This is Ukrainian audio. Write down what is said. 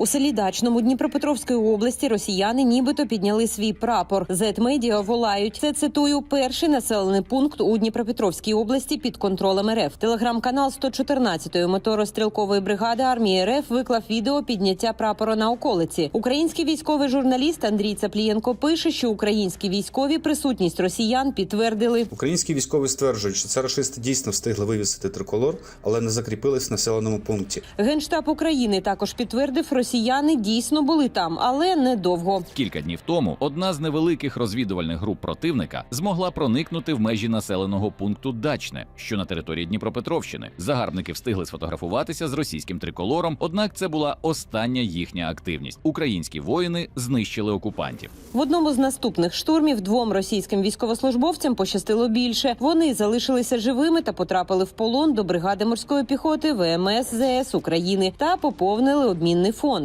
У селі Дачному Дніпропетровської області росіяни нібито підняли свій прапор. Зетмедіа волають. Це цитую перший населений пункт у Дніпропетровській області під контролем РФ. Телеграм-канал 114-ї моторострілкової бригади армії РФ виклав відео підняття прапора на околиці. Український військовий журналіст Андрій Цаплієнко пише, що українські військові присутність росіян підтвердили. Українські військові стверджують, що це рашисти дійсно встигли вивісити триколор, але не закріпились в населеному пункті. Генштаб України також підтвердив, росіяни дійсно були там, але недовго. Кілька днів тому одна з невеликих розвідувальних груп противника змогла проникнути в межі населеного пункту Дачне, що на території Дніпропетровщини. Загарбники встигли сфотографуватися з російським триколором. Однак це була остання їхня активність. Українські воїни знищили окупантів. В одному з наступних штурмів двом російським військовослужбовцям пощастило більше. Вони залишилися живими та потрапили в полон до бригади морської піхоти ВМС ЗС України та поповнили обмінний фонд.